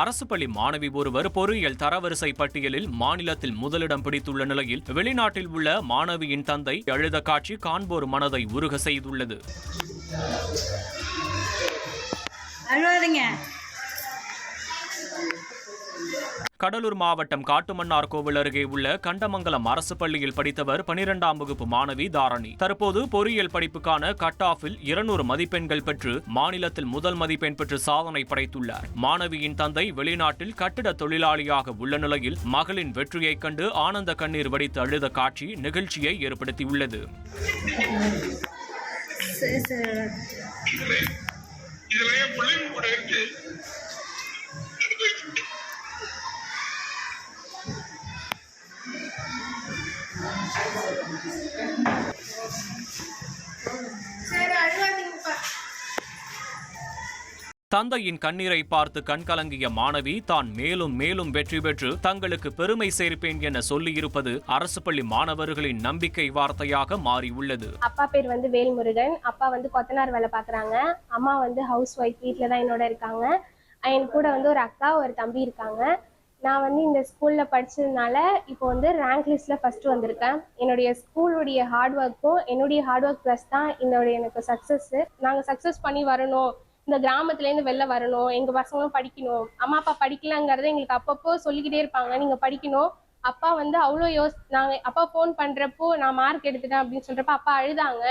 அரசு பள்ளி மாணவி ஒருவர் பொறியியல் தரவரிசை பட்டியலில் மாநிலத்தில் முதலிடம் பிடித்துள்ள நிலையில் வெளிநாட்டில் உள்ள மாணவியின் தந்தை எழுத காட்சி காண்போர் மனதை உருக செய்துள்ளது. கடலூர் மாவட்டம் காட்டுமன்னார் கோவில் அருகே உள்ள கண்டமங்கலம் அரசு பள்ளியில் படித்தவர் பனிரெண்டாம் வகுப்பு மாணவி தாரணி. தற்போது பொறியியல் படிப்புக்கான கட் ஆஃபில் இருநூறு மதிப்பெண்கள் பெற்று மாநிலத்தில் முதல் மதிப்பெண் பெற்று சாதனை படைத்துள்ளார். மாணவியின் தந்தை வெளிநாட்டில் கட்டிட தொழிலாளியாக உள்ள நிலையில் மகளின் வெற்றியைக் கண்டு ஆனந்த கண்ணீர் வடித்து அழுத காட்சி நிகழ்ச்சியை ஏற்படுத்தியுள்ளது. இதுல என் பிள்ளைங்க கூட இருக்கு. தந்தையின் கண்ணீரை பார்த்து கண்கலங்கிய மாணவி தான் மேலும் மேலும் வெற்றி பெற்று தங்களுக்கு பெருமை சேர்ப்பேன் என சொல்லியிருப்பது அரசு பள்ளி மாணவர்களின் நம்பிக்கை வார்த்தையாக மாறியுள்ளது. அப்பா பேர் வந்து வேல்முருகன். அப்பா வந்து கொத்தனார் வேலை பார்க்குறாங்க. அம்மா வந்து ஹவுஸ் ஒய்ஃப் வீட்டில் தான் என்னோட இருக்காங்க. என் கூட வந்து ஒரு அக்கா ஒரு தம்பி இருக்காங்க. நான் வந்து இந்த ஸ்கூலில் படித்ததுனால இப்போ வந்து ரேங்க் லிஸ்ட்டில் ஃபஸ்ட்டு வந்திருக்கேன். என்னுடைய ஸ்கூலுடைய ஹார்ட் ஒர்க்கும் என்னுடைய ஹார்ட் ஒர்க் ப்ளஸ் தான் என்னுடைய எனக்கு சக்ஸஸ்ஸு நாங்கள் சக்ஸஸ் பண்ணி வரணும். இந்த கிராமத்துலேருந்து வெளில வரணும். எங்கள் பசங்களும் படிக்கணும். அம்மா அப்பா படிக்கலாங்கிறத எங்களுக்கு அப்பப்போ சொல்லிக்கிட்டே இருப்பாங்க. நீங்கள் படிக்கணும். அப்பா வந்து அவ்வளோ யோஸ் நாங்கள் அப்பா ஃபோன் பண்ணுறப்போ நான் மார்க் எடுத்துட்டேன் அப்படின்னு சொல்கிறப்ப அப்பா அழுதாங்க.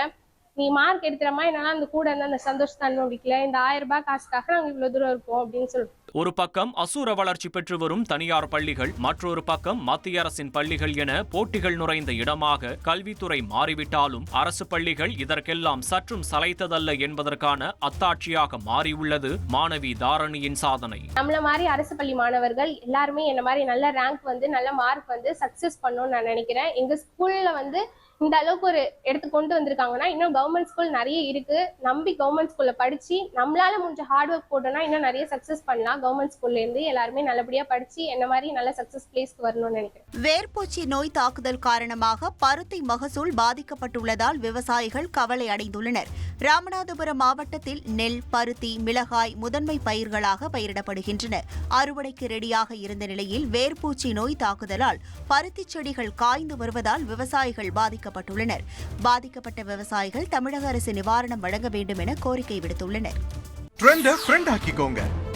நீ மார்க் எடுத்துறமா என்னால் அந்த கூட இருந்து அந்த சந்தோஷத்தை அனுபவிக்கல. இந்த ஆயிரம் ரூபாய் காசுக்காக நாங்கள் இவ்வளோ தூரம் இருக்கோம் அப்படின்னு சொல்லிட்டு. ஒரு பக்கம் அசூர வளர்ச்சி பெற்று வரும் தனியார் பள்ளிகள் மற்றொரு பக்கம் மத்திய அரசின் பள்ளிகள் என போட்டிகள் நுழைந்த இடமாக கல்வித்துறை மாறிவிட்டாலும் அரசு பள்ளிகள் இதற்கெல்லாம் சற்றும் சளைத்ததல்ல என்பதற்கான அத்தாட்சியாக மாறியுள்ளது மாணவி தாரணியின் சாதனை. நம்மள மாதிரி அரசு பள்ளி மாணவர்கள் எல்லாருமே என்ன மாதிரி நல்ல ரேங்க் வந்து நல்ல மார்க் வந்து சக்ஸஸ் பண்ணணும்னு நான் நினைக்கிறேன். எங்க ஸ்கூலில் வந்து இந்த அளவுக்கு ஒரு எடுத்து கொண்டு வந்திருக்காங்கன்னா இன்னும் கவர்மெண்ட் ஸ்கூல் நிறைய இருக்கு. நம்பி கவர்மெண்ட் ஸ்கூல்ல படிச்சு நம்மளால முடிஞ்ச ஹார்ட் ஒர்க் போட்டோம்னா இன்னும் நிறைய சக்ஸஸ் பண்ணலாம். கவர்மெண்ட் ஸ்கூல்ல இருந்து எல்லாருமே நல்லபடியா படிச்சு என்ன மாதிரி நல்ல சக்ஸஸ் பிளேஸ்க்கு வரணும்னு நினைக்கிறேன். வேர்ப்பூச்சி நோய் தாக்குதல் காரணமாக பருத்தி மகசூல் பாதிக்கப்பட்டுள்ளதால் விவசாயிகள் கவலை அடைந்துள்ளனர். ராமநாதபுரம் மாவட்டத்தில் நெல் பருத்தி மிளகாய் முதன்மை பயிர்களாக பயிரிடப்படுகின்றன அறுவடைக்கு ரெடியாக இருந்த நிலையில் வேர்ப்பூச்சி நோய் தாக்குதலால் பருத்தி செடிகள் காய்ந்து வருவதால் விவசாயிகள் பாதிக்கப்பட்டுள்ளனர். பாதிக்கப்பட்ட விவசாயிகள் தமிழக அரசு நிவாரணம் வழங்க வேண்டும் என கோரிக்கை விடுத்துள்ளனர்.